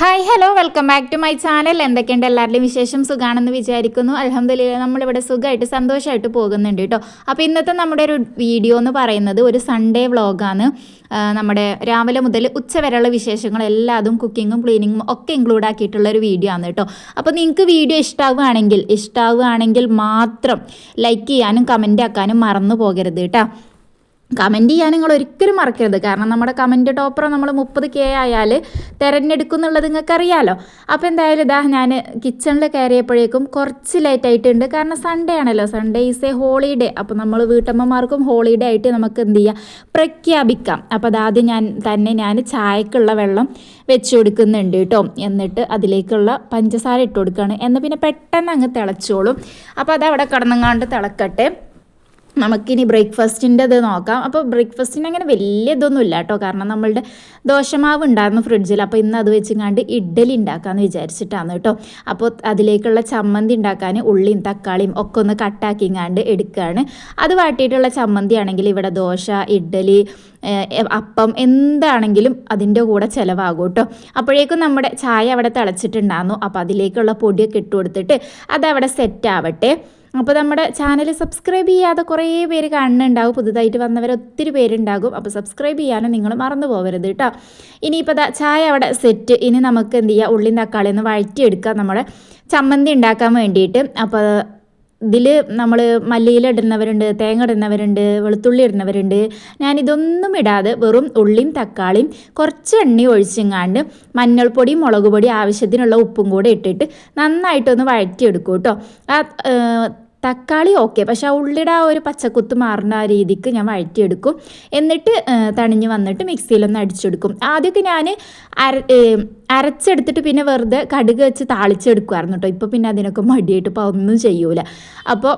Hi hello welcome back to my channel എന്തൊക്കെയുണ്ട് എല്ലാവരുടെയും വിശേഷം? സുഖാണെന്ന് വിചാരിക്കുന്നു. അലഹമ്മദില്ല നമ്മളിവിടെ സുഖമായിട്ട് സന്തോഷമായിട്ട് പോകുന്നുണ്ട് കേട്ടോ. അപ്പോൾ ഇന്നത്തെ നമ്മുടെ ഒരു വീഡിയോ എന്ന് പറയുന്നത് ഒരു സൺഡേ വ്ളോഗാണ് നമ്മുടെ രാവിലെ മുതൽ ഉച്ച വരെയുള്ള വിശേഷങ്ങൾ എല്ലാതും കുക്കിങ്ങും ക്ലീനിങ്ങും ഒക്കെ ഇൻക്ലൂഡ് ആക്കിയിട്ടുള്ള ഒരു വീഡിയോ ആണ് കേട്ടോ. അപ്പോൾ നിങ്ങൾക്ക് വീഡിയോ ഇഷ്ടമാവുകയാണെങ്കിൽ ഇഷ്ടമാവുകയാണെങ്കിൽ മാത്രം ലൈക്ക് ചെയ്യാനും കമന്റ് ആക്കാനും മറന്നു പോകരുത് കേട്ടോ. കമന്റ് ചെയ്യാൻ നിങ്ങൾ ഒരിക്കലും മറക്കരുത്. കാരണം നമ്മുടെ കമന്റ് ടോപ്പർ നമ്മൾ മുപ്പത് കെ ആയാൽ തിരഞ്ഞെടുക്കും എന്നുള്ളത് നിങ്ങൾക്ക് അറിയാമല്ലോ അപ്പോൾ എന്തായാലും ഇതാ ഞാൻ കിച്ചണിൽ കയറിയപ്പോഴേക്കും കുറച്ച് ലേറ്റ് ആയിട്ടുണ്ട്. കാരണം സൺഡേ ആണല്ലോ. സൺഡേ ഈസ് എ ഹോളിഡേ അപ്പോൾ നമ്മൾ വീട്ടമ്മമാർക്കും ഹോളിഡേ ആയിട്ട് നമുക്ക് എന്ത് ചെയ്യാം? പ്രഖ്യാപിക്കാം. അപ്പോൾ അതാദ്യം ഞാൻ തന്നെ ഞാൻ ചായക്കുള്ള വെള്ളം വെച്ച് കൊടുക്കുന്നുണ്ട് കേട്ടോ. എന്നിട്ട് അതിലേക്കുള്ള പഞ്ചസാര ഇട്ട് കൊടുക്കുകയാണ്. എന്നാൽ പിന്നെ പെട്ടെന്ന് അങ്ങ് തിളച്ചോളും. അപ്പോൾ അതവിടെ കിടന്നങ്ങാണ്ട് തിളക്കട്ടെ. നമുക്കിനി ബ്രേക്ക്ഫാസ്റ്റിന്റെ ഇത് നോക്കാം. അപ്പോൾ ബ്രേക്ക്ഫാസ്റ്റിന് അങ്ങനെ വലിയ ഇതൊന്നും ഇല്ല കേട്ടോ. കാരണം നമ്മളുടെ ദോശമാവ് ഉണ്ടായിരുന്നു ഫ്രിഡ്ജിൽ. അപ്പോൾ ഇന്ന് അത് വെച്ചിങ്ങാണ്ട് ഇഡ്ഡലി ഉണ്ടാക്കാമെന്ന് വിചാരിച്ചിട്ടാണ് കേട്ടോ. അപ്പോൾ അതിലേക്കുള്ള ചമ്മന്തി ഉണ്ടാക്കാൻ ഉള്ളിയും തക്കാളിയും ഒക്കെ ഒന്ന് കട്ടാക്കിങ്ങാണ്ട് എടുക്കുകയാണ് അത് വാട്ടിയിട്ടുള്ള ചമ്മന്തി ആണെങ്കിൽ ഇവിടെ ദോശ ഇഡ്ഡലി അപ്പം എന്താണെങ്കിലും അതിന്റെ കൂടെ ചിലവാകും കേട്ടോ. അപ്പോഴേക്കും നമ്മുടെ ചായ അവിടെ തിളച്ചിട്ടുണ്ടായിരുന്നു. അപ്പോൾ അതിലേക്കുള്ള പൊടിയൊക്കെ ഇട്ട് കൊടുത്തിട്ട് അതവിടെ സെറ്റ് ആവട്ടെ. അപ്പോൾ നമ്മുടെ ചാനൽ സബ്സ്ക്രൈബ് ചെയ്യാതെ കുറേ പേര് കാണുന്നുണ്ടാവും. പുതുതായിട്ട് വന്നവർ ഒത്തിരി പേരുണ്ടാകും. അപ്പോൾ സബ്സ്ക്രൈബ് ചെയ്യാനും നിങ്ങൾ മറന്നു പോകരുത് കേട്ടോ ഇനിയിപ്പോൾ ചായ അവിടെ സെറ്റ് ഇനി നമുക്ക് എന്ത് ചെയ്യുക ഉള്ളിയും തക്കാളി ഒന്ന് വഴറ്റിയെടുക്കാം. നമ്മുടെ ചമ്മന്തി ഉണ്ടാക്കാൻ വേണ്ടിയിട്ട്. അപ്പോൾ ഇതിൽ നമ്മൾ മല്ലിയില ഇടുന്നവരുണ്ട് തേങ്ങ ഇടുന്നവരുണ്ട് വെളുത്തുള്ളി ഇടുന്നവരുണ്ട്. ഞാനിതൊന്നും ഇടാതെ വെറും ഉള്ളിയും തക്കാളിയും കുറച്ച് എണ്ണ ഒഴിച്ചിങ്ങാണ്ട് മഞ്ഞൾപ്പൊടി മുളക് പൊടി ആവശ്യത്തിനുള്ള ഉപ്പും കൂടെ ഇട്ടിട്ട് നന്നായിട്ടൊന്ന് വഴറ്റിയെടുക്കും കേട്ടോ. ആ തക്കാളി ഓക്കെ പക്ഷെ ആ ഉള്ളിയുടെ ആ ഒരു പച്ചക്കുത്ത് മാറുന്ന ആ രീതിക്ക് ഞാൻ വഴറ്റിയെടുക്കും. എന്നിട്ട് തണിഞ്ഞ് വന്നിട്ട് മിക്സിയിലൊന്ന് അടിച്ചെടുക്കും. ആദ്യമൊക്കെ ഞാൻ അര അരച്ചെടുത്തിട്ട് പിന്നെ വെറുതെ കടുക് വെച്ച് താളിച്ചെടുക്കുമായിരുന്നു കേട്ടോ ഇപ്പോൾ പിന്നെ അതിനൊക്കെ മടിയായിട്ട് ഇപ്പോൾ ഒന്നും ചെയ്യൂല. അപ്പോൾ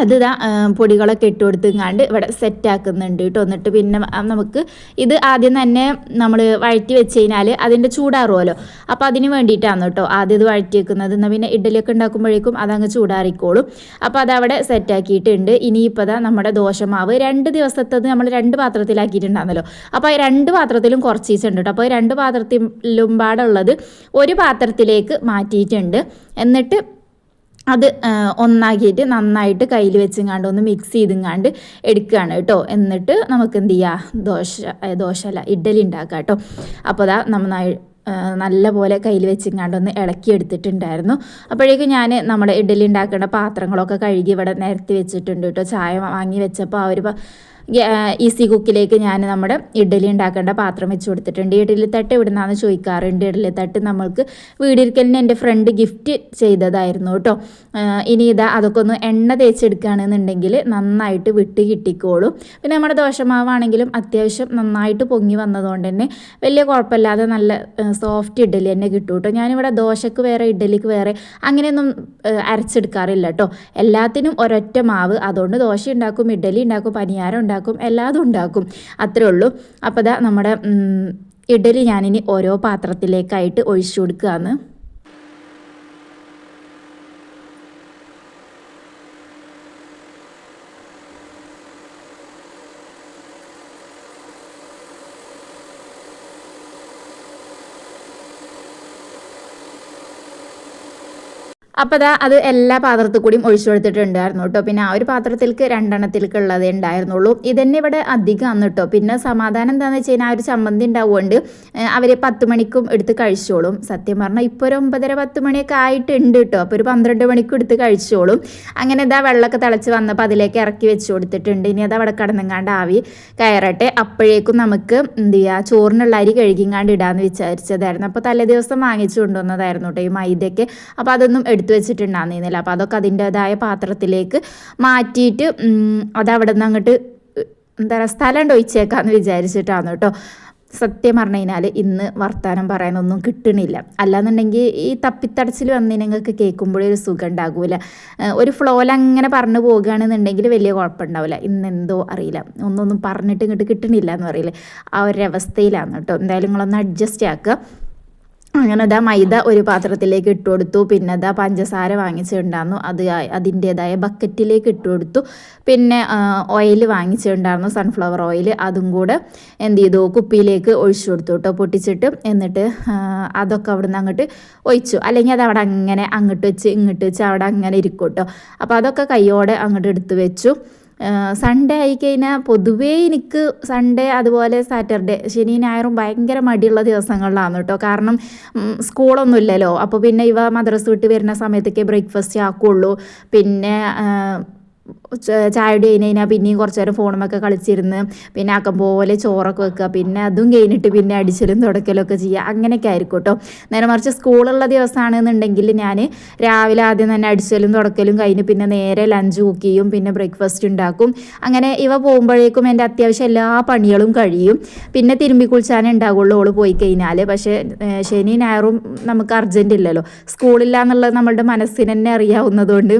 അത് ഇതാ പൊടികളൊക്കെ ഇട്ട് കൊടുത്തുങ്ങാണ്ട് ഇവിടെ സെറ്റ് ആക്കുന്നുണ്ട് കേട്ടോ എന്നിട്ട് പിന്നെ നമുക്ക് ഇത് ആദ്യം തന്നെ നമ്മൾ വഴറ്റി വെച്ച് കഴിഞ്ഞാൽ അതിന്റെ ചൂടാറുമല്ലോ അപ്പോൾ അതിന് വേണ്ടിയിട്ടാണ് കേട്ടോ ആദ്യം ഇത് വഴറ്റി വെക്കുന്നത് എന്നാൽ പിന്നെ ഇഡ്ഡലിയൊക്കെ ഉണ്ടാക്കുമ്പോഴേക്കും അതങ്ങ് ചൂടാറിക്കോളും. അപ്പോൾ അതവിടെ സെറ്റാക്കിയിട്ടുണ്ട് ഇനിയിപ്പോൾ അതാ നമ്മുടെ ദോശമാവ്. രണ്ട് ദിവസത്തത് നമ്മൾ രണ്ട് പാത്രത്തിലാക്കിയിട്ടുണ്ടാകുന്നല്ലോ അപ്പോൾ രണ്ട് പാത്രത്തിലും കുറച്ച് ഉണ്ട് കേട്ടോ അപ്പോൾ രണ്ട് പാത്രത്തിലും പാടുള്ളത് ഒരു പാത്രത്തിലേക്ക് മാറ്റിയിട്ടുണ്ട്. എന്നിട്ട് അത് ഒന്നാക്കിയിട്ട് നന്നായിട്ട് കയ്യിൽ വെച്ചെങ്ങാണ്ട് ഒന്ന് മിക്സ് ചെയ്തെങ്ങാണ്ട് എടുക്കുകയാണ് കേട്ടോ. എന്നിട്ട് നമുക്ക് എന്ത് ചെയ്യുക ദോശ ദോശ ഇഡ്ഡലി ഉണ്ടാക്കുക കേട്ടോ. അപ്പോൾ അതാ നന്നായി നല്ലപോലെ കയ്യിൽ വെച്ചിങ്ങാണ്ട് ഒന്ന് ഇളക്കി എടുത്തിട്ടുണ്ടായിരുന്നു. അപ്പോഴേക്കും ഞാൻ നമ്മുടെ ഇഡ്ഡലി ഉണ്ടാക്കേണ്ട പാത്രങ്ങളൊക്കെ കഴുകി ഇവിടെ നിരത്തി വെച്ചിട്ടുണ്ട് കേട്ടോ. ചായ വാങ്ങി വെച്ചപ്പോൾ ആ ഒരു ഈസി കുക്കിലേക്ക് ഞാൻ നമ്മുടെ ഇഡ്ഡലി ഉണ്ടാക്കേണ്ട പാത്രം വെച്ച് കൊടുത്തിട്ടുണ്ട്. ഇഡ്ഡലി തട്ട് ഇവിടുന്നാന്ന് ചോദിക്കാറുണ്ട്. ഇഡ്ഡലി തട്ട് നമ്മൾക്ക് വീടിരിക്കലിന് എന്റെ ഫ്രണ്ട് ഗിഫ്റ്റ് ചെയ്തതായിരുന്നു കേട്ടോ. ഇനി ഇതാ അതൊക്കെ ഒന്ന് എണ്ണ തേച്ചെടുക്കുകയാണെന്നുണ്ടെങ്കിൽ നന്നായിട്ട് വിട്ട് കിട്ടിക്കോളും. പിന്നെ നമ്മുടെ ദോശമാവാണെങ്കിലും അത്യാവശ്യം നന്നായിട്ട് പൊങ്ങി വന്നതുകൊണ്ട് തന്നെ വലിയ കുഴപ്പമില്ലാതെ നല്ല സോഫ്റ്റ് ഇഡ്ഡലി തന്നെ കിട്ടും കേട്ടോ. ഞാനിവിടെ ദോശക്ക് വേറെ ഇഡ്ഡലിക്ക് വേറെ അങ്ങനെയൊന്നും അരച്ചെടുക്കാറില്ല കേട്ടോ. എല്ലാത്തിനും ഒരൊറ്റ മാവ്. അതുകൊണ്ട് ദോശ ഉണ്ടാക്കും ഇഡ്ഡലി ഉണ്ടാക്കും പനിയാരം ഉണ്ടാക്കും. ഉണ്ടാക്കും എല്ലാതും ഉണ്ടാക്കും. അത്രേ ഉള്ളൂ. അപ്പോൾ ഇതാ നമ്മുടെ ഇഡലി ഞാനിനി ഓരോ പാത്രത്തിലേക്കായിട്ട് ഒഴിച്ചു കൊടുക്കുകയാണ്. അപ്പോൾ അതാ അത് എല്ലാ പാത്രത്തിൽ കൂടിയും ഒഴിച്ചു കൊടുത്തിട്ടുണ്ടായിരുന്നു കേട്ടോ. പിന്നെ ആ ഒരു പാത്രത്തിലേക്ക് രണ്ടെണ്ണത്തിലേക്ക് ഉള്ളതേ ഉണ്ടായിരുന്നുള്ളൂ. ഇതന്നെ ഇവിടെ അധികം അന്ന് കേട്ടോ. പിന്നെ സമാധാനം എന്താണെന്ന് വെച്ച് കഴിഞ്ഞാൽ ആ ഒരു ചമ്മന്തി ഉണ്ടാവുകൊണ്ട് അവർ പത്ത് മണിക്കും എടുത്ത് കഴിച്ചോളും. സത്യം പറഞ്ഞാൽ ഇപ്പോൾ ഒരു ഒമ്പതര പത്ത് മണിയൊക്കെ ആയിട്ടുണ്ട് കേട്ടോ. അപ്പോൾ ഒരു പന്ത്രണ്ട് മണിക്കും എടുത്ത് കഴിച്ചോളും. അങ്ങനെ ഇതാ വെള്ളമൊക്കെ തിളച്ച് വന്നപ്പോൾ അതിലേക്ക് ഇറക്കി വെച്ച് കൊടുത്തിട്ടുണ്ട്. ഇനി അത് അവിടെ കടന്നെങ്ങാണ്ട് ആവി കയറട്ടെ. അപ്പോഴേക്കും നമുക്ക് എന്ത് ചെയ്യുക ചോറിനുള്ള അരി കഴുകിങ്ങാണ്ട് ഇടാമെന്ന് വിചാരിച്ചതായിരുന്നു. അപ്പോൾ തലേ ദിവസം വാങ്ങിച്ചു കൊണ്ടുവന്നതായിരുന്നു കേട്ടോ ഈ മൈദയ്ക്ക്. അപ്പോൾ അതൊന്നും എടുത്ത് എടുത്തു വെച്ചിട്ടുണ്ടായിരുന്നില്ല അപ്പോൾ അതൊക്കെ അതിന്റെതായ പാത്രത്തിലേക്ക് മാറ്റിയിട്ട് അതവിടെ നിന്ന് അങ്ങോട്ട് എന്താ പറയുക സ്ഥലം ഒഴിച്ചേക്കാന്ന് വിചാരിച്ചിട്ടാണ് കേട്ടോ. സത്യം പറഞ്ഞു കഴിഞ്ഞാൽ ഇന്ന് വർത്തമാനം പറയാനൊന്നും കിട്ടണില്ല. അല്ലാന്നുണ്ടെങ്കിൽ ഈ തപ്പിത്തടച്ചിൽ വന്ന് നിങ്ങൾക്ക് കേൾക്കുമ്പോഴേ ഒരു സുഖം ഉണ്ടാകില്ല ഒരു ഫ്ലോയിൽ അങ്ങനെ പറഞ്ഞു പോകുകയാണെന്നുണ്ടെങ്കിൽ വലിയ കുഴപ്പമുണ്ടാവില്ല. ഇന്ന് എന്തോ അറിയില്ല. ഒന്നൊന്നും പറഞ്ഞിട്ട് ഇങ്ങോട്ട് കിട്ടണില്ല എന്ന് പറയില്ല ആ ഒരു അവസ്ഥയിലാണ് കേട്ടോ. എന്തായാലും നിങ്ങളൊന്ന് അഡ്ജസ്റ്റ് ആക്കുക. അങ്ങനെ അതാ മൈദ ഒരു പാത്രത്തിലേക്ക് ഇട്ട് കൊടുത്തു. പിന്നെ അതാ പഞ്ചസാര വാങ്ങിച്ചിട്ടുണ്ടായിരുന്നു. അത് അതിന്റേതായ ബക്കറ്റിലേക്ക് ഇട്ട് കൊടുത്തു. പിന്നെ ഓയിൽ വാങ്ങിച്ചിട്ടുണ്ടായിരുന്നു സൺഫ്ലവർ ഓയിൽ അതും കൂടെ എന്ത് ചെയ്തു? കുപ്പിയിലേക്ക് ഒഴിച്ചു കൊടുത്തു കേട്ടോ പൊട്ടിച്ചിട്ട്. എന്നിട്ട് അതൊക്കെ അവിടെ നിന്ന് അങ്ങോട്ട് ഒഴിച്ചു. അല്ലെങ്കിൽ അത് അവിടെ അങ്ങനെ അങ്ങോട്ട് വെച്ച് ഇങ്ങോട്ട് വെച്ച് അവിടെ അങ്ങനെ ഇരിക്കും കേട്ടോ. അപ്പോൾ അതൊക്കെ കൈയോടെ അങ്ങോട്ട് എടുത്ത് വെച്ചു. സൺഡേ ആയിക്കഴിഞ്ഞാൽ പൊതുവേ എനിക്ക് സൺഡേ അതുപോലെ സാറ്റർഡേ ശനി ഞായറും ഭയങ്കര മടിയുള്ള ദിവസങ്ങളിലാണ് കേട്ടോ കാരണം സ്കൂളൊന്നും ഇല്ലല്ലോ അപ്പോൾ പിന്നെ ഇവ മദ്രസ് വിട്ട് വരുന്ന സമയത്തൊക്കെ ബ്രേക്ക്ഫാസ്റ്റ് ആക്കുള്ളൂ. പിന്നെ ചായയുടെ കഴിഞ്ഞ് കഴിഞ്ഞാൽ പിന്നെയും കുറച്ച് നേരം ഫോണുമൊക്കെ കളിച്ചിരുന്ന് പിന്നെ ആക്കം പോലെ ചോറൊക്കെ വെക്കുക പിന്നെ അതും കഴിഞ്ഞിട്ട് പിന്നെ അടിച്ചലും തുടക്കലൊക്കെ ചെയ്യുക അങ്ങനെയൊക്കെ ആയിരിക്കും കേട്ടോ നേരെ മറിച്ച് സ്കൂളുള്ള ദിവസമാണെന്നുണ്ടെങ്കിൽ ഞാൻ രാവിലെ ആദ്യം തന്നെ അടിച്ചലും തുടക്കലും കഴിഞ്ഞ് പിന്നെ നേരെ ലഞ്ച് കുക്ക് ചെയ്യും. പിന്നെ ബ്രേക്ക്ഫാസ്റ്റ് ഉണ്ടാക്കും. അങ്ങനെ ഇവ പോകുമ്പോഴേക്കും എന്റെ അത്യാവശ്യം എല്ലാ പണികളും കഴിയും. പിന്നെ തിരുമ്പി കുളിച്ചാനേ ഉണ്ടാവുള്ളൂ ഓൾ പോയി കഴിഞ്ഞാൽ പക്ഷേ ശനി ഞായറും നമുക്ക് അർജന്റ് ഇല്ലല്ലോ. സ്കൂളില്ല എന്നുള്ളത് നമ്മളുടെ മനസ്സിന് തന്നെ അറിയാവുന്നതുകൊണ്ട്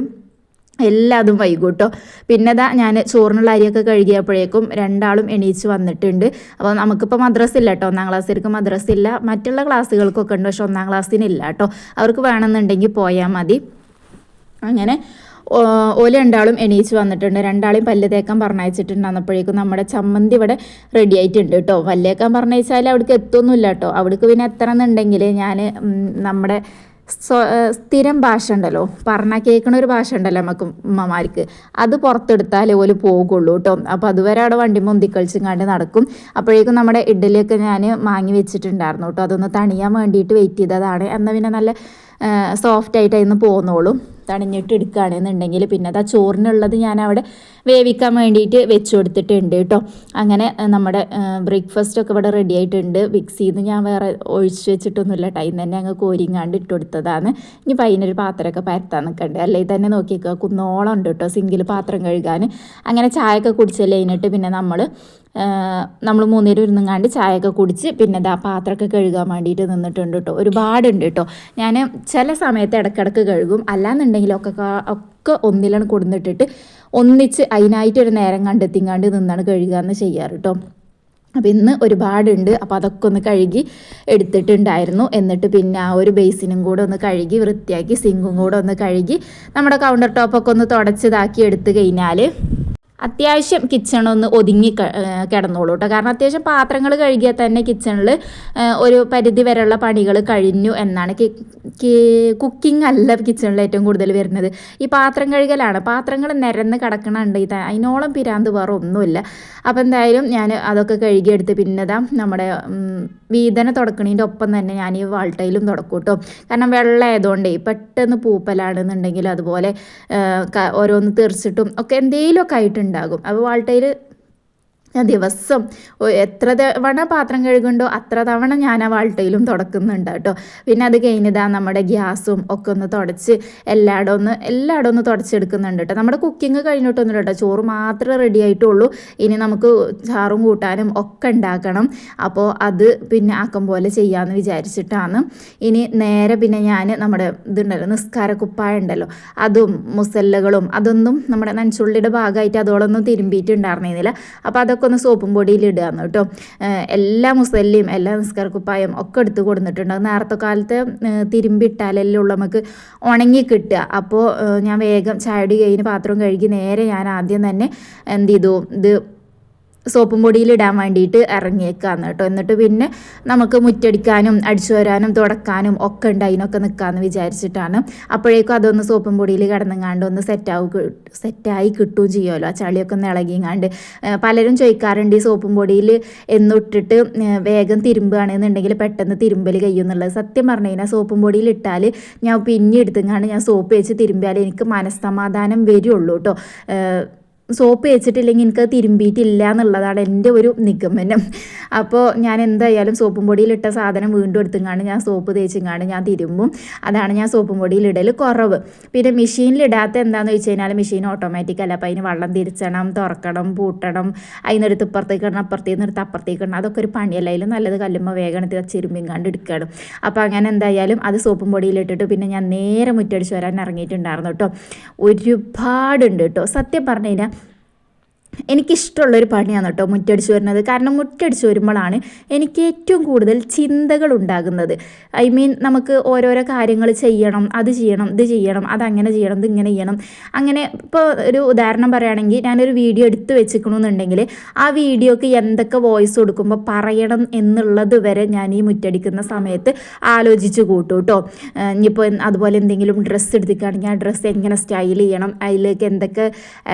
എല്ലാതും വൈകൂട്ടോ. പിന്നെ ഇതാ ഞാൻ ചോറിനുള്ള അരിയൊക്കെ കഴുകിയപ്പോഴേക്കും രണ്ടാളും എണീച്ച് വന്നിട്ടുണ്ട്. അപ്പോൾ നമുക്കിപ്പോൾ മദ്രസ ഇല്ല കേട്ടോ ഒന്നാം ക്ലാസ്സിലേക്ക് മദ്രസ ഇല്ല മറ്റുള്ള ക്ലാസ്സുകൾക്കൊക്കെ ഉണ്ട്. പക്ഷെ ഒന്നാം ക്ലാസ്സിനില്ല കേട്ടോ അവർക്ക് വേണമെന്നുണ്ടെങ്കിൽ പോയാൽ മതി. അങ്ങനെ ഓല രണ്ടാളും എണീച്ച് വന്നിട്ടുണ്ട്. രണ്ടാളെയും പല്ല് തേക്കാൻ പറഞ്ഞയച്ചിട്ടുണ്ടെന്നപ്പോഴേക്കും നമ്മുടെ ചമ്മന്തി ഇവിടെ റെഡി ആയിട്ടുണ്ട് കേട്ടോ. പല്ലേക്കാൻ പറഞ്ഞയച്ചാൽ അവിടേക്ക് എത്തൊന്നുമില്ല കേട്ടോ അവിടേക്ക് പിന്നെ എത്തണം എന്നുണ്ടെങ്കിൽ ഞാൻ നമ്മുടെ സ്ഥിരം ഭാഷ ഉണ്ടല്ലോ പറഞ്ഞാൽ കേൾക്കണ ഒരു ഭാഷ ഉണ്ടല്ലോ നമുക്ക് ഉമ്മമാർക്ക്. അത് പുറത്തെടുത്താലേ ഓൽ പോകുള്ളൂ കേട്ടോ അപ്പോൾ അതുവരെ അവിടെ വണ്ടി മുന്തിക്കളിച്ചും നടക്കും. അപ്പോഴേക്കും നമ്മുടെ ഇഡ്ഡലിയൊക്കെ ഞാൻ വാങ്ങി വെച്ചിട്ടുണ്ടായിരുന്നു കേട്ടോ അതൊന്ന് തണിയാൻ വേണ്ടിയിട്ട് വെയിറ്റ് ചെയ്തതാണ്. എന്നാൽ പിന്നെ നല്ല സോഫ്റ്റ് ആയിട്ട് അതിന് പോന്നോളും. തണിഞ്ഞിട്ട് എടുക്കുകയാണെന്നുണ്ടെങ്കിൽ പിന്നെ അത് ആ ചോറിനുള്ളത് ഞാൻ അവിടെ വേവിക്കാൻ വേണ്ടിയിട്ട് വെച്ച് കൊടുത്തിട്ടുണ്ട് കേട്ടോ. അങ്ങനെ നമ്മുടെ ബ്രേക്ക്ഫാസ്റ്റ് ഒക്കെ ഇവിടെ റെഡി ആയിട്ടുണ്ട്. മിക്സിയിൽ നിന്ന് ഞാൻ വേറെ ഒഴിച്ച് വെച്ചിട്ടൊന്നുമില്ല ടൈം തന്നെ അങ്ങ് കോരിങ്ങാണ്ട് ഇട്ട് കൊടുത്തതാണ്. ഇനി പയ്യനൊരു പാത്രമൊക്കെ പരത്താൻ നിൽക്കണ്ടേ? അല്ലേ? തന്നെ നോക്കിക്കുക കുന്നോളം ഉണ്ട് കേട്ടോ സിങ്കിൽ പാത്രം കഴുകാൻ. അങ്ങനെ ചായയൊക്കെ കുടിച്ചല്ലേ? കഴിഞ്ഞിട്ട് പിന്നെ നമ്മൾ നമ്മൾ മൂന്നേരും ഇരുന്നങ്ങാണ്ട് ചായയൊക്കെ കുടിച്ച് പിന്നെ ഇതാ പാത്രമൊക്കെ കഴുകാൻ വേണ്ടിയിട്ട് നിന്നിട്ടുണ്ട് കേട്ടോ. ഒരുപാടുണ്ട് കേട്ടോ. ഞാൻ ചില സമയത്ത് ഇടക്കിടക്ക് കഴുകും. അല്ലാന്നുണ്ടെങ്കിലൊക്കെ ഒക്കെ ഒന്നിലാണ് കൊടുന്നിട്ടിട്ട് ഒന്നിച്ച് അതിനായിട്ടൊരു നേരം കണ്ടെത്തിങ്ങാണ്ട് നിന്നാണ് കഴുകുക എന്ന് ചെയ്യാറ് കേട്ടോ. അപ്പം ഇന്ന് ഒരുപാടുണ്ട്. അപ്പോൾ അതൊക്കെ ഒന്ന് കഴുകി എടുത്തിട്ടുണ്ടായിരുന്നു. എന്നിട്ട് പിന്നെ ആ ഒരു ബേസിനും കൂടെ ഒന്ന് കഴുകി വൃത്തിയാക്കി സിങ്കും കൂടെ ഒന്ന് കഴുകി നമ്മുടെ കൗണ്ടർ ടോപ്പൊക്കെ ഒന്ന് തുടച്ചതാക്കി എടുത്തു കഴിഞ്ഞാൽ അത്യാവശ്യം കിച്ചണൊന്ന് ഒതുങ്ങി കിടന്നോളൂ കേട്ടോ കാരണം അത്യാവശ്യം പാത്രങ്ങൾ കഴുകിയാൽ തന്നെ കിച്ചണിൽ ഒരു പരിധി വരെയുള്ള പണികൾ കഴിഞ്ഞു എന്നാണ് കുക്കിംഗ് അല്ല കിച്ചണിൽ ഏറ്റവും കൂടുതൽ വരുന്നത്. ഈ പാത്രം കഴുകലാണ്. പാത്രങ്ങൾ നിരന്ന് കിടക്കണുണ്ട് ഇത് അതിനോളം പിരാന്ത് വേറെ ഒന്നുമില്ല. അപ്പോൾ എന്തായാലും ഞാൻ അതൊക്കെ കഴുകിയെടുത്ത് പിന്നെതാ നമ്മുടെ വീതന തുടക്കണതിന്റെ ഒപ്പം തന്നെ ഞാൻ ഈ വാൾട്ടയിലും തുടക്കും കേട്ടോ കാരണം വെള്ളം ആയതുകൊണ്ടേ പെട്ടെന്ന് പൂപ്പലാണെന്നുണ്ടെങ്കിൽ അതുപോലെ ഓരോന്ന് തീർച്ചിട്ടും ഒക്കെ എന്തെങ്കിലുമൊക്കെ ആയിട്ടുണ്ട്. ഉണ്ടാകും. അപ്പോൾ വാൾട്ടയിൽ ദിവസം എത്ര തവണ പാത്രം കഴുകുണ്ടോ അത്ര തവണ ഞാൻ ആ വാൾട്ടയിലും തുടക്കുന്നുണ്ട് കേട്ടോ. പിന്നെ അത് കഴിഞ്ഞതാ നമ്മുടെ ഗ്യാസും ഒക്കെ ഒന്ന് തുടച്ച് എല്ലായിടം ഒന്ന് എല്ലായിടം ഒന്ന് തുടച്ചെടുക്കുന്നുണ്ട് കേട്ടോ. നമ്മുടെ കുക്കിംഗ് കഴിഞ്ഞിട്ടൊന്നും കേട്ടോ. ചോറ് മാത്രമേ റെഡി ആയിട്ടുള്ളൂ. ഇനി നമുക്ക് ചാറും കൂട്ടാനും ഒക്കെ ഉണ്ടാക്കണം. അപ്പോൾ അത് പിന്നെ ആക്കം പോലെ ചെയ്യാമെന്ന് വിചാരിച്ചിട്ടാണ്. ഇനി നേരെ പിന്നെ ഞാൻ നമ്മുടെ ഇതുണ്ടല്ലോ നിസ്കാര കുപ്പായ ഉണ്ടല്ലോ. അതും മുസല്ലകളും അതൊന്നും നമ്മുടെ നനച്ചുള്ളിയുടെ ഭാഗമായിട്ട് അതോളൊന്നും തിരുമ്പിയിട്ടുണ്ടായിരുന്നില്ല. അപ്പോൾ അതൊക്കെ ഒന്ന് സോപ്പും പൊടിയിൽ ഇടുകയാണ് കേട്ടോ. എല്ലാ മുസല്ലിയും എല്ലാ നിസ്കാര കുപ്പായം ഒക്കെ എടുത്ത് കൊടുത്തിട്ടുണ്ട് നേരത്തെ കാലത്ത് തിരുമ്പിട്ടാലെല്ലാം ഉള്ള നമുക്ക് ഉണങ്ങി കിട്ടുക. അപ്പോൾ ഞാൻ വേഗം ചായടി കഴിഞ്ഞ് പാത്രം കഴുകി നേരെ ഞാൻ ആദ്യം തന്നെ എന്ത് ചെയ്തു? ഇത് സോപ്പും പൊടിയിൽ ഇടാൻ വേണ്ടിയിട്ട് ഇറങ്ങിയേക്കാന്ന് കേട്ടോ. എന്നിട്ട് പിന്നെ നമുക്ക് മുറ്റടിക്കാനും അടിച്ചു വരാനും തുടക്കാനും ഒക്കെ ഉണ്ട്. അതിനൊക്കെ നിൽക്കാമെന്ന് വിചാരിച്ചിട്ടാണ്. അപ്പോഴേക്കും അതൊന്ന് സോപ്പും പൊടിയിൽ കിടന്നങ്ങാണ്ട് ഒന്ന് സെറ്റാവും സെറ്റായി കിട്ടുകയും ചെയ്യുമല്ലോ. ആ ചളിയൊക്കെ ഒന്ന് ഇളകിങ്ങാണ്ട്. പലരും ചോദിക്കാറുണ്ട് ഈ സോപ്പും പൊടിയിൽ എന്നിട്ടിട്ട് വേഗം തിരുമ്പുകയാണെന്നുണ്ടെങ്കിൽ പെട്ടെന്ന് തിരുമ്പൽ കഴിയുമെന്നുള്ളത്. സത്യം പറഞ്ഞു കഴിഞ്ഞാൽ സോപ്പും പൊടിയിൽ ഇട്ടാൽ ഞാൻ പിന്നെ എടുത്തുങ്ങാണ്ട് ഞാൻ സോപ്പ് വെച്ച് തിരുമ്പിയാൽ എനിക്ക് മനസ്സമാധാനം വരുള്ളൂ കേട്ടോ. സോപ്പ് വെച്ചിട്ടില്ലെങ്കിൽ എനിക്ക് തിരുമ്പിയിട്ടില്ല എന്നുള്ളതാണ് എന്റെ ഒരു നിഗമനം. അപ്പോൾ ഞാൻ എന്തായാലും സോപ്പും പൊടിയിലിട്ട സാധനം വീണ്ടും എടുത്തുങ്ങാണ്ട് ഞാൻ സോപ്പ് തേച്ചിങ്ങാണ്ട് ഞാൻ തിരുമ്പും. അതാണ് ഞാൻ സോപ്പും പൊടിയിലിടൽ കുറവ്. പിന്നെ മെഷീനിലിടാത്ത എന്താണെന്ന് വെച്ച് കഴിഞ്ഞാൽ മെഷീൻ ഓട്ടോമാറ്റിക് അല്ല. അപ്പോൾ അതിന് വെള്ളം തിരിച്ചണം തുറക്കണം പൂട്ടണം അതിനെടുത്ത് ഇപ്പുറത്തേക്ക് ഇടണം അപ്പുറത്തേക്ക് എടുത്ത് അപ്പുറത്തേക്ക് ഇടണം. അതൊക്കെ ഒരു പണിയല്ല. അതിലും നല്ലത് കല്ലുമ്പോൾ വേഗം ചിരുമ്പിങ്ങാണ്ട് എടുക്കണം. അപ്പോൾ അങ്ങനെ എന്തായാലും അത് സോപ്പും പൊടിയിലിട്ടിട്ട് പിന്നെ ഞാൻ നേരെ മുറ്റടിച്ച് വരാൻ ഇറങ്ങിയിട്ടുണ്ടായിരുന്നു കേട്ടോ. ഒരുപാടുണ്ട് കേട്ടോ. സത്യം പറഞ്ഞു കഴിഞ്ഞാൽ എനിക്കിഷ്ടമുള്ളൊരു പണിയാണ് കേട്ടോ മുറ്റടിച്ച് വരുന്നത്. കാരണം മുറ്റടിച്ച് വരുമ്പോഴാണ് എനിക്ക് ഏറ്റവും കൂടുതൽ ചിന്തകൾ ഉണ്ടാകുന്നത്. ഐ മീൻ നമുക്ക് ഓരോരോ കാര്യങ്ങൾ ചെയ്യണം അത് ചെയ്യണം ഇത് ചെയ്യണം അതങ്ങനെ ചെയ്യണം ഇത് ഇങ്ങനെ ചെയ്യണം. അങ്ങനെ ഇപ്പോൾ ഒരു ഉദാഹരണം പറയുകയാണെങ്കിൽ ഞാനൊരു വീഡിയോ എടുത്ത് വെച്ചിക്കണമെന്നുണ്ടെങ്കിൽ ആ വീഡിയോക്ക് എന്തൊക്കെ വോയിസ് കൊടുക്കുമ്പോൾ പറയണം എന്നുള്ളത് വരെ ഞാൻ ഈ മുറ്റടിക്കുന്ന സമയത്ത് ആലോചിച്ച് കൂട്ടും കേട്ടോ. ഇനിയിപ്പോൾ അതുപോലെ എന്തെങ്കിലും ഡ്രസ്സ് എടുത്തിക്കുകയാണെങ്കിൽ ആ ഡ്രസ്സ് എങ്ങനെ സ്റ്റൈൽ ചെയ്യണം അതിലേക്ക് എന്തൊക്കെ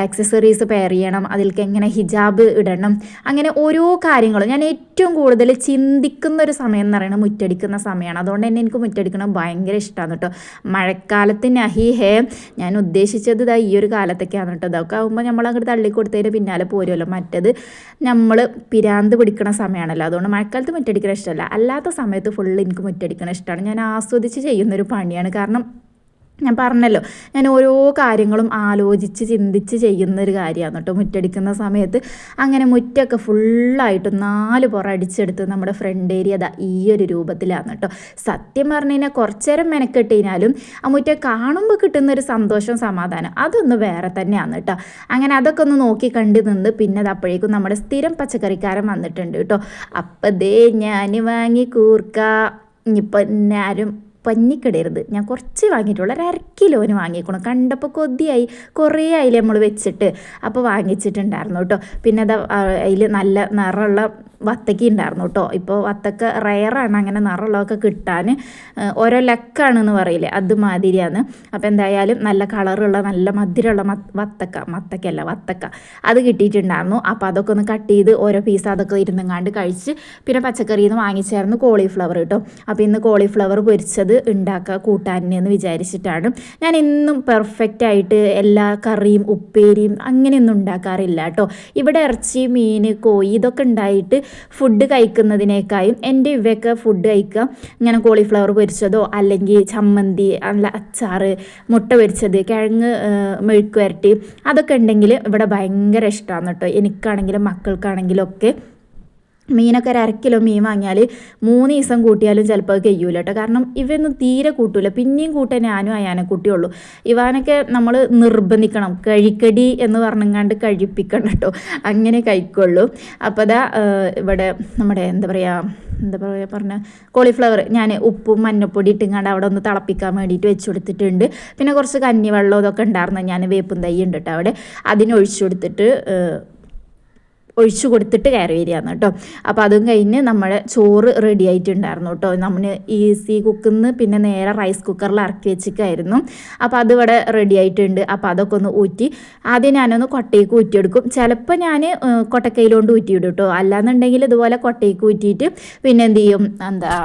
ആക്സസറീസ് പെയർ ചെയ്യണം അതിലേക്ക് എങ്ങനെ ഹിജാബ് ഇടണം? അങ്ങനെ ഓരോ കാര്യങ്ങളും. ഞാൻ ഏറ്റവും കൂടുതൽ ചിന്തിക്കുന്ന ഒരു സമയം എന്ന് പറയുന്നത് മുറ്റടിക്കുന്ന സമയമാണ്. അതുകൊണ്ട് തന്നെ എനിക്ക് മുറ്റടിക്കണം ഭയങ്കര ഇഷ്ടമാണ് കേട്ടോ. മഴക്കാലത്തിന് നഹി ഹേ ഞാൻ ഉദ്ദേശിച്ചത് ഇതാ ഈ ഒരു കാലത്തൊക്കെയാണ് കേട്ടോ. അതൊക്കെ ആകുമ്പോൾ നമ്മൾ അങ്ങോട്ട് തള്ളിക്കൊടുത്തതിന് പിന്നാലെ പോരുമല്ലോ മറ്റത് നമ്മൾ പിരാന്ത് പിടിക്കണ സമയമാണല്ലോ. അതുകൊണ്ട് മഴക്കാലത്ത് മുറ്റടിക്കണ ഇഷ്ടമല്ല. അല്ലാത്ത സമയത്ത് ഫുള്ള് എനിക്ക് മുറ്റടിക്കണ ഇഷ്ടമാണ്. ഞാൻ ആസ്വദിച്ച് ചെയ്യുന്നൊരു പണിയാണ്. കാരണം ഞാൻ പറഞ്ഞല്ലോ ഞാൻ ഓരോ കാര്യങ്ങളും ആലോചിച്ച് ചിന്തിച്ച് ചെയ്യുന്ന ഒരു കാര്യമാണ് കേട്ടോ. മുറ്റടിക്കുന്ന സമയത്ത് അങ്ങനെ മുറ്റൊക്കെ ഫുള്ളായിട്ട് നാല് പുറ അടിച്ചെടുത്ത് നമ്മുടെ ഫ്രണ്ട് ഏരിയ അതാ ഈ ഒരു രൂപത്തിലാണ് കേട്ടോ. സത്യം പറഞ്ഞു കഴിഞ്ഞാൽ കുറച്ചു നേരം മെനക്കെട്ടിനാലും ആ മുറ്റ കാണുമ്പോൾ കിട്ടുന്ന ഒരു സന്തോഷം സമാധാനം അതൊന്ന് വേറെ തന്നെയാണ് കേട്ടോ. അങ്ങനെ അതൊക്കെ ഒന്ന് നോക്കി കണ്ടു നിന്ന് പിന്നെ അത് അപ്പോഴേക്കും നമ്മുടെ സ്ഥിരം പച്ചക്കറിക്കാരൻ വന്നിട്ടുണ്ട് കേട്ടോ. അപ്പം ദേ ഞാൻ വാങ്ങി കൂർക്ക. ഇനിയിപ്പോൾ ആരും പഞ്ഞിക്കിടരുത്. ഞാൻ കുറച്ച് വാങ്ങിയിട്ടുള്ളൂ. ഒരു അര കിലോന് വാങ്ങിക്കണം കണ്ടപ്പോൾ കൊതിയായി. കുറേ അതിൽ നമ്മൾ വെച്ചിട്ട്. അപ്പോൾ വാങ്ങിച്ചിട്ടുണ്ടായിരുന്നു കേട്ടോ പിന്നെ അത് അതിൽ നല്ല നിറമുള്ള വത്തക്ക ഉണ്ടായിരുന്നു കേട്ടോ ഇപ്പോൾ വത്തക്ക റയറാണ് അങ്ങനെ നിറമുള്ളതൊക്കെ കിട്ടാൻ ഓരോ ലക്കാണെന്ന് പറയില്ലേ അതുമാതിരിയാണ്. അപ്പോൾ എന്തായാലും നല്ല കളറുള്ള നല്ല മധുരമുള്ള വത്തക്ക മത്തക്കല്ല വത്തക്ക. അത് കിട്ടിയിട്ടുണ്ടായിരുന്നു. അപ്പോൾ അതൊക്കെ ഒന്ന് കട്ട് ചെയ്ത് ഓരോ പീസ് അതൊക്കെ ഇരുന്നെങ്ങാണ്ട് കഴിച്ച് പിന്നെ പച്ചക്കറിയിൽ നിന്ന് വാങ്ങിച്ചായിരുന്നു കോളിഫ്ലവർ കേട്ടോ അപ്പോൾ ഇന്ന് കോളിഫ്ലവർ പൊരിച്ചത് ഉണ്ടാക്കുക കൂട്ടാനെന്ന് വിചാരിച്ചിട്ടാണ്. ഞാൻ ഇന്നും പെർഫെക്റ്റ് ആയിട്ട് എല്ലാ കറിയും ഉപ്പേരിയും അങ്ങനെയൊന്നും ഉണ്ടാക്കാറില്ല കേട്ടോ ഇവിടെ ഇറച്ചി മീൻ കോഴി ഇതൊക്കെ ഉണ്ടായിട്ട് ഫുഡ് കഴിക്കുന്നതിനേക്കായും എന്റെ ഇവയൊക്കെ ഫുഡ് കഴിക്കുക. ഇങ്ങനെ കോളിഫ്ലവർ പൊരിച്ചതോ അല്ലെങ്കിൽ ചമ്മന്തി അല്ല അച്ചാറ് മുട്ട പൊരിച്ചത് കിഴങ്ങ് മെഴുക്ക് വരട്ടി അതൊക്കെ ഉണ്ടെങ്കിൽ ഇവിടെ ഭയങ്കര ഇഷ്ടമാണ് കേട്ടോ. എനിക്കാണെങ്കിലും മക്കൾക്കാണെങ്കിലും ഒക്കെ മീനൊക്കെ ഒരു അരക്കിലോ മീൻ വാങ്ങിയാൽ മൂന്ന് ദിവസം കൂട്ടിയാലും ചിലപ്പോൾ അത് കഴിയൂല കേട്ടോ കാരണം ഇവയൊന്നും തീരെ കൂട്ടൂല. പിന്നെയും കൂട്ടാൻ ഞാനും അയാനെ കുട്ടിയുള്ളൂ ഇവാനൊക്കെ നമ്മൾ നിർബന്ധിക്കണം. കഴിക്കടി എന്ന് പറഞ്ഞങ്ങാണ്ട് കഴിപ്പിക്കണം കേട്ടോ അങ്ങനെ കഴിക്കുള്ളൂ. അപ്പോൾ അതാ ഇവിടെ നമ്മുടെ എന്താ പറയുക എന്താ പറയുക പറഞ്ഞ കോളിഫ്ലവർ ഞാൻ ഉപ്പും മഞ്ഞപ്പൊടി ഇട്ടിങ്ങാണ്ട് അവിടെ ഒന്ന് തിളപ്പിക്കാൻ വേണ്ടിയിട്ട് വെച്ച് കൊടുത്തിട്ടുണ്ട്. പിന്നെ കുറച്ച് കഞ്ഞിവെള്ളം ഇതൊക്കെ ഉണ്ടായിരുന്നു. ഞാൻ വേപ്പും തൈ ഉണ്ട് കേട്ടോ അവിടെ. അതിനൊഴിച്ചു കൊടുത്തിട്ട് ഒഴിച്ചു കൊടുത്തിട്ട് കയറി വരികയാണ് കേട്ടോ. അപ്പോൾ അതും കഴിഞ്ഞ് നമ്മുടെ ചോറ് റെഡി ആയിട്ടുണ്ടായിരുന്നു കേട്ടോ. നമ്മൾ ഈസി കുക്കിന്ന് പിന്നെ നേരെ റൈസ് കുക്കറിൽ ഇറക്കി വെച്ചിട്ടായിരുന്നു. അപ്പോൾ അതിവിടെ റെഡി ആയിട്ടുണ്ട്. അപ്പോൾ അതൊക്കെ ഒന്ന് ഊറ്റി ആദ്യം ഞാനൊന്ന് കൊട്ടയ്ക്ക് ഊറ്റിയെടുക്കും. ചിലപ്പോൾ ഞാൻ കൊട്ടക്കയിലോണ്ട് ഊറ്റിയിടും കേട്ടോ. അല്ലാന്നുണ്ടെങ്കിൽ ഇതുപോലെ കൊട്ടയ്ക്ക് ഊറ്റിയിട്ട് പിന്നെ എന്ത് ചെയ്യും? എന്താ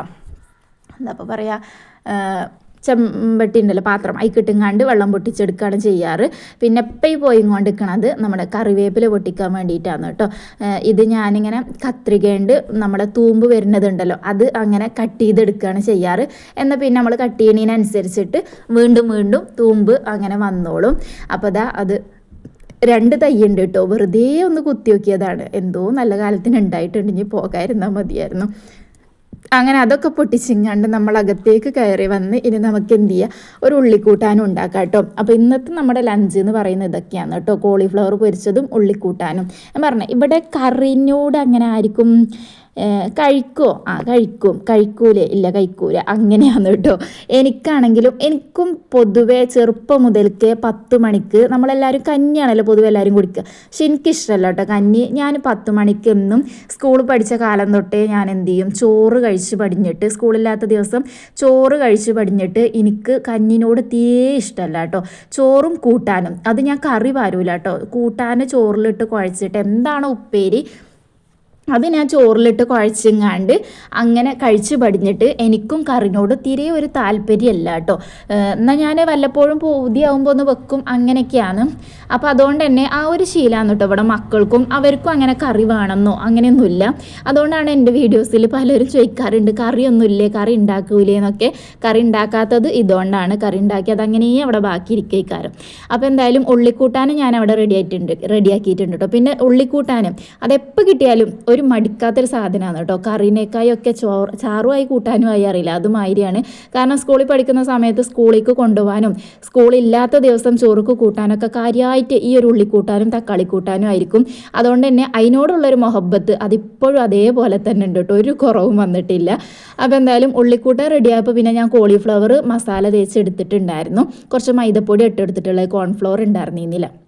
എന്താ പറയുക ചെമ്പട്ടി ഉണ്ടല്ലോ പാത്രം അതിക്കിട്ടുങ്ങാണ്ട് വെള്ളം പൊട്ടിച്ചെടുക്കുകയാണ് ചെയ്യാറ്. പിന്നെ എപ്പോൾ പോയി കൊണ്ടിരിക്കണത് നമ്മുടെ കറിവേപ്പില പൊട്ടിക്കാൻ വേണ്ടിയിട്ടാണ് കേട്ടോ. ഇത് ഞാനിങ്ങനെ കത്രികയുണ്ട് നമ്മുടെ തൂമ്പ് വരുന്നതുണ്ടല്ലോ അത് അങ്ങനെ കട്ട് ചെയ്തെടുക്കുകയാണ് ചെയ്യാറ്. എന്നാൽ പിന്നെ നമ്മൾ കട്ട് ചെയ്യണതിനനുസരിച്ചിട്ട് വീണ്ടും വീണ്ടും തൂമ്പ് അങ്ങനെ വന്നോളും. അപ്പോൾ ദാ അത് രണ്ട് തയ്യുണ്ട് കേട്ടോ വെറുതെ ഒന്ന് കുത്തി നോക്കിയതാണ് എന്തോ നല്ല കാലത്തിന് ഉണ്ടായിട്ടുണ്ട് ഇനി പോകാതിരുന്നാൽ മതിയായിരുന്നു. അങ്ങനെ അതൊക്കെ പൊട്ടിച്ചിങ്ങാണ്ട് നമ്മൾ അകത്തേക്ക് കയറി വന്ന് ഇനി നമുക്ക് എന്ത് ചെയ്യുക ഒരു ഉള്ളിക്കൂട്ടാനും ഉണ്ടാക്കാം കേട്ടോ. അപ്പോൾ ഇന്നത്തെ നമ്മുടെ ലഞ്ച് എന്ന് പറയുന്നത് ഇതൊക്കെയാണ് കേട്ടോ. കോളിഫ്ലവർ പൊരിച്ചതും ഉള്ളിക്കൂട്ടാനും. ഞാൻ പറഞ്ഞു ഇവിടെ കറിനോട് അങ്ങനെ ആയിരിക്കും കഴിക്കുമോ ആ കഴിക്കും. കഴിക്കൂലേ? ഇല്ല കഴിക്കൂല. അങ്ങനെയാണ് കേട്ടോ. എനിക്കാണെങ്കിലും എനിക്കും പൊതുവെ ചെറുപ്പം മുതൽക്കേ പത്ത് മണിക്ക് നമ്മളെല്ലാവരും കഞ്ഞിയാണല്ലോ പൊതുവെ എല്ലാവരും കുടിക്കുക പക്ഷെ എനിക്കിഷ്ടമല്ല കേട്ടോ കഞ്ഞി. ഞാൻ പത്ത് മണിക്ക് എന്നും സ്കൂൾ പഠിച്ച കാലം തൊട്ടേ ഞാൻ എന്ത് ചെയ്യും? ചോറ് കഴിച്ച് പടിഞ്ഞിട്ട് സ്കൂളില്ലാത്ത ദിവസം ചോറ് കഴിച്ച് പടിഞ്ഞിട്ട് എനിക്ക് കഞ്ഞിനോട് തീരെ ഇഷ്ടമല്ല കേട്ടോ. ചോറും കൂട്ടാനും. അത് ഞാൻ കറി പാരൂല കേട്ടോ. കൂട്ടാന് ചോറിലിട്ട് കുഴച്ചിട്ട് എന്താണ് ഉപ്പേരി? അത് ഞാൻ ചോറിലിട്ട് കുഴച്ചെങ്ങാണ്ട് അങ്ങനെ കഴിച്ച് പടിഞ്ഞിട്ട് എനിക്കും കറിനോട് തീരെ ഒരു താല്പര്യമല്ല കേട്ടോ. എന്നാൽ ഞാൻ വല്ലപ്പോഴും പൂതിയാവുമ്പോൾ ഒന്ന് വെക്കും അങ്ങനെയൊക്കെയാണ്. അപ്പോൾ അതുകൊണ്ട് തന്നെ ആ ഒരു ശീലമാണ് കേട്ടോ ഇവിടെ മക്കൾക്കും അവർക്കും അങ്ങനെ കറി വേണമെന്നോ അങ്ങനെയൊന്നുമില്ല. അതുകൊണ്ടാണ് എന്റെ വീഡിയോസിൽ പലരും ചോദിക്കാറുണ്ട് കറിയൊന്നുമില്ലേ? കറി ഉണ്ടാക്കൂലേ? എന്നൊക്കെ. കറി ഉണ്ടാക്കാത്തത് ഇതുകൊണ്ടാണ്. കറി ഉണ്ടാക്കി അത് അങ്ങനെയേ അവിടെ ബാക്കി ഇരിക്കേക്കാരം. അപ്പോൾ എന്തായാലും ഉള്ളിക്കൂട്ടാനും ഞാൻ അവിടെ റെഡി ആയിട്ടുണ്ട് റെഡിയാക്കിയിട്ടുണ്ട് കേട്ടോ. പിന്നെ ഉള്ളിക്കൂട്ടാനും അതെപ്പോൾ കിട്ടിയാലും ഒരു മടിക്കാത്തൊരു സാധനമാണ് കേട്ടോ. കറിനേക്കായൊക്കെ ചോറ് ചാറുമായി കൂട്ടാനുമായി അറിയില്ല. അതുമാതിരിയാണ് കാരണം സ്കൂളിൽ പഠിക്കുന്ന സമയത്ത് സ്കൂളിലേക്ക് കൊണ്ടുപോകാനും സ്കൂളില്ലാത്ത ദിവസം ചോറുക്ക് കൂട്ടാനൊക്കെ കാര്യമായിട്ട് ഈ ഒരു ഉള്ളിക്കൂട്ടാനും തക്കാളി കൂട്ടാനും ആയിരിക്കും. അതുകൊണ്ട് തന്നെ അതിനോടുള്ളൊരു മൊഹബത്ത് അതിപ്പോഴും അതേപോലെ തന്നെ ഉണ്ട് കേട്ടോ. ഒരു കുറവും വന്നിട്ടില്ല. അപ്പോൾ എന്തായാലും ഉള്ളിക്കൂട്ട റെഡിയായപ്പോൾ പിന്നെ ഞാൻ കോളിഫ്ലവർ മസാല തേച്ച് എടുത്തിട്ടുണ്ടായിരുന്നു. കുറച്ച് മൈദപ്പൊടി ഇട്ടെടുത്തിട്ടുള്ളത് കോൺഫ്ലവർ ഉണ്ടായിരുന്നില്ല.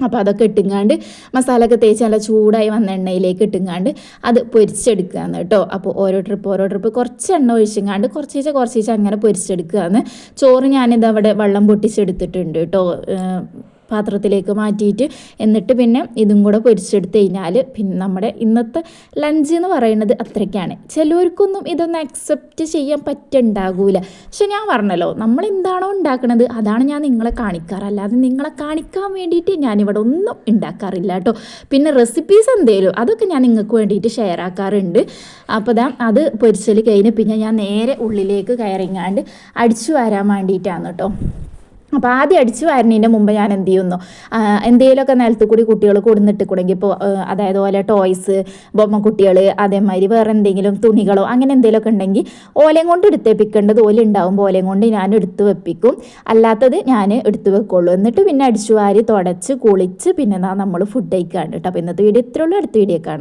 അപ്പോൾ അതൊക്കെ ഇട്ടുങ്ങാണ്ട് മസാല ഒക്കെ തേച്ച് നല്ല ചൂടായി വന്ന എണ്ണയിലേക്ക് ഇട്ടുങ്ങാണ്ട് അത് പൊരിച്ചെടുക്കുകയാണ് കേട്ടോ. അപ്പോൾ ഓരോ ട്രിപ്പ് ഓരോ ട്രിപ്പ് കുറച്ച് എണ്ണ ഒഴിച്ചങ്ങാണ്ട് കുറച്ചീച്ച കുറച്ചീച്ച അങ്ങനെ പൊരിച്ചെടുക്കുകയാണ് ചോറ് ഞാനിത് അവിടെ വെള്ളം പൊട്ടിച്ചെടുത്തിട്ടുണ്ട് കേട്ടോ. പാത്രത്തിലേക്ക് മാറ്റിയിട്ട് എന്നിട്ട് പിന്നെ ഇതും കൂടെ പൊരിച്ചെടുത്ത് കഴിഞ്ഞാൽ പിന്നെ നമ്മുടെ ഇന്നത്തെ ലഞ്ച് എന്ന് പറയുന്നത് അത്രയ്ക്കാണ്. ചിലവർക്കൊന്നും ഇതൊന്നും അക്സെപ്റ്റ് ചെയ്യാൻ പറ്റുണ്ടാകൂല പക്ഷെ ഞാൻ പറഞ്ഞല്ലോ നമ്മൾ എന്താണോ ഉണ്ടാക്കുന്നത് അതാണ് ഞാൻ നിങ്ങളെ കാണിക്കാറ്. അല്ലാതെ നിങ്ങളെ കാണിക്കാൻ വേണ്ടിയിട്ട് ഞാനിവിടെ ഒന്നും ഉണ്ടാക്കാറില്ല കേട്ടോ. പിന്നെ റെസിപ്പീസ് എന്തേലും അതൊക്കെ ഞാൻ നിങ്ങൾക്ക് വേണ്ടിയിട്ട് ഷെയർ ആക്കാറുണ്ട്. അപ്പോൾ ദാ അത് പൊരിച്ചൽ കഴിഞ്ഞ് പിന്നെ ഞാൻ നേരെ ഉള്ളിലേക്ക് കയറിങ്ങാണ്ട് അടിച്ചു വരാൻ വേണ്ടിയിട്ടാണ് കേട്ടോ. അപ്പോൾ ആദ്യം അടിച്ചു വരുന്നതിന്റെ മുമ്പ് ഞാൻ എന്ത് ചെയ്യുന്നു? എന്തെങ്കിലുമൊക്കെ നിലത്ത് കൂടി കുട്ടികൾ കൊടുന്നിട്ട് കൂടെങ്കിൽ ഇപ്പോൾ അതായത് പോലെ ടോയ്സ് ബൊമ്മ കുട്ടികൾ അതേമാതിരി വേറെ എന്തെങ്കിലും തുണികളോ അങ്ങനെ എന്തെങ്കിലുമൊക്കെ ഉണ്ടെങ്കിൽ ഓലയും കൊണ്ട് എടുത്തേപ്പിക്കേണ്ടത് ഓല ഉണ്ടാവും ഓലയും കൊണ്ട് ഞാൻ എടുത്ത് വെപ്പിക്കും. അല്ലാത്തത് ഞാൻ എടുത്ത് വെക്കുള്ളൂ. എന്നിട്ട് പിന്നെ അടിച്ചു വാരി തുടച്ച് കുളിച്ച് പിന്നെ നമ്മൾ ഫുഡ് കഴിക്കാണ്ട് കേട്ടോ. അപ്പോൾ ഇന്നത്തെ വീഡിയോ ഇത്രയുള്ളൂ അടുത്ത വീഡിയോ കാണാം.